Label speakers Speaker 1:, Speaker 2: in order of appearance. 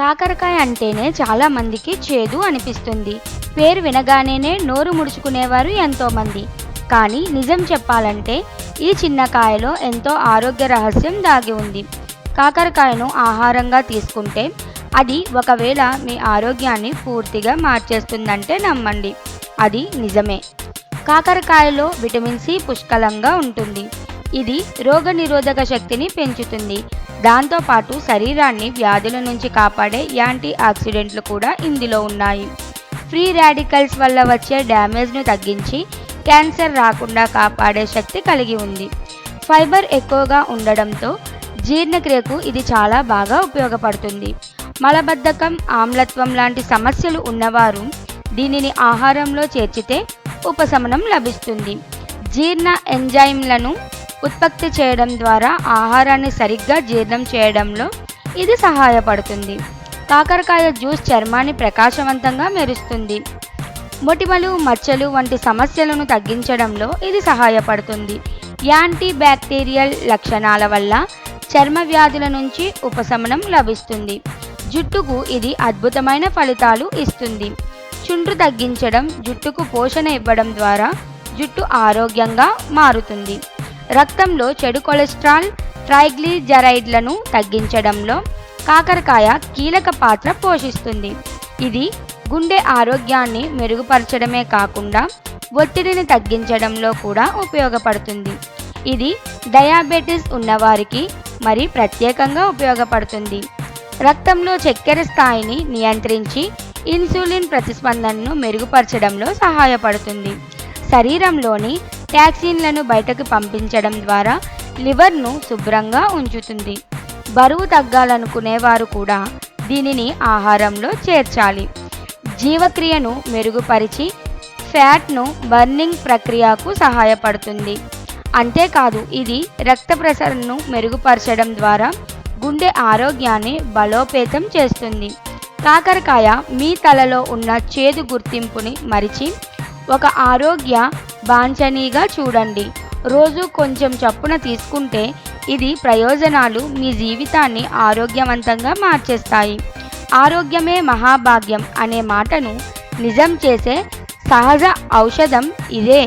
Speaker 1: కాకరకాయ అంటేనే చాలా మందికి చేదు అనిపిస్తుంది. పేరు వినగానే నోరు ముడుచుకునేవారు ఎంతోమంది కానీ నిజం చెప్పాలంటే ఈ చిన్న కాయలో ఎంతో ఆరోగ్య రహస్యం దాగి ఉంది. కాకరకాయను ఆహారంగా తీసుకుంటే అది ఒకవేళ మీ ఆరోగ్యాన్ని పూర్తిగా మార్చేస్తుందంటే నమ్మండి. అది నిజమే. కాకరకాయలో విటమిన్ సి పుష్కలంగా ఉంటుంది. ఇది రోగనిరోధక శక్తిని పెంచుతుంది. దాంతోపాటు శరీరాన్ని వ్యాధుల నుంచి కాపాడే యాంటీ ఆక్సిడెంట్లు కూడా ఇందులో ఉన్నాయి. ఫ్రీ రాడికల్స్ వల్ల వచ్చే డ్యామేజ్ను తగ్గించి క్యాన్సర్ రాకుండా కాపాడే శక్తి కలిగి ఉంది. ఫైబర్ ఎక్కువగా ఉండడంతో జీర్ణక్రియకు ఇది చాలా బాగా ఉపయోగపడుతుంది. మలబద్ధకం ఆమ్లత్వం లాంటి సమస్యలు ఉన్నవారు దీనిని ఆహారంలో చేర్చితే ఉపశమనం లభిస్తుంది. జీర్ణ ఎంజైమ్లను ఉత్పత్తి చేయడం ద్వారా ఆహారాన్ని సరిగ్గా జీర్ణం చేయడంలో ఇది సహాయపడుతుంది. కాకరకాయ జ్యూస్ చర్మాన్ని ప్రకాశవంతంగా మెరుస్తుంది. మొటిమలు మచ్చలు వంటి సమస్యలను తగ్గించడంలో ఇది సహాయపడుతుంది. యాంటీ బ్యాక్టీరియల్ లక్షణాల వల్ల చర్మ వ్యాధుల నుంచి ఉపశమనం లభిస్తుంది. జుట్టుకు ఇది అద్భుతమైన ఫలితాలు ఇస్తుంది. చుండ్రు తగ్గించడం జుట్టుకు పోషణ ఇవ్వడం ద్వారా జుట్టు ఆరోగ్యంగా మారుతుంది. రక్తంలో చెడు కొలెస్ట్రాల్ ట్రైగ్లిజరైడ్లను తగ్గించడంలో కాకరకాయ కీలక పాత్ర పోషిస్తుంది. ఇది గుండె ఆరోగ్యాన్ని మెరుగుపరచడమే కాకుండా ఒత్తిడిని తగ్గించడంలో కూడా ఉపయోగపడుతుంది. ఇది డయాబెటిస్ ఉన్నవారికి మరి ప్రత్యేకంగా ఉపయోగపడుతుంది. రక్తంలో చక్కెర స్థాయిని నియంత్రించి ఇన్సులిన్ ప్రతిస్పందనను మెరుగుపరచడంలో సహాయపడుతుంది. శరీరంలోని టాక్సిన్లను బయటకు పంపించడం ద్వారా లివర్ను శుభ్రంగా ఉంచుతుంది. బరువు తగ్గాలనుకునేవారు కూడా దీనిని ఆహారంలో చేర్చాలి. జీవక్రియను మెరుగుపరిచి ఫ్యాట్ను బర్నింగ్ ప్రక్రియకు సహాయపడుతుంది. అంతేకాదు ఇది రక్త ప్రసరణను మెరుగుపరచడం ద్వారా గుండె ఆరోగ్యాన్ని బలోపేతం చేస్తుంది. కాకరకాయ మీ తలలో ఉన్న చేదు గుర్తింపుని మరిచి ఒక ఆరోగ్య బాంఛనీగా చూడండి. రోజు కొంచెం చప్పున తీసుకుంటే ఇది ప్రయోజనాలు మీ జీవితాన్ని ఆరోగ్యవంతంగా మార్చేస్తాయి. ఆరోగ్యమే మహాభాగ్యం అనే మాటను నిజం చేసే సహజ ఔషధం ఇదే.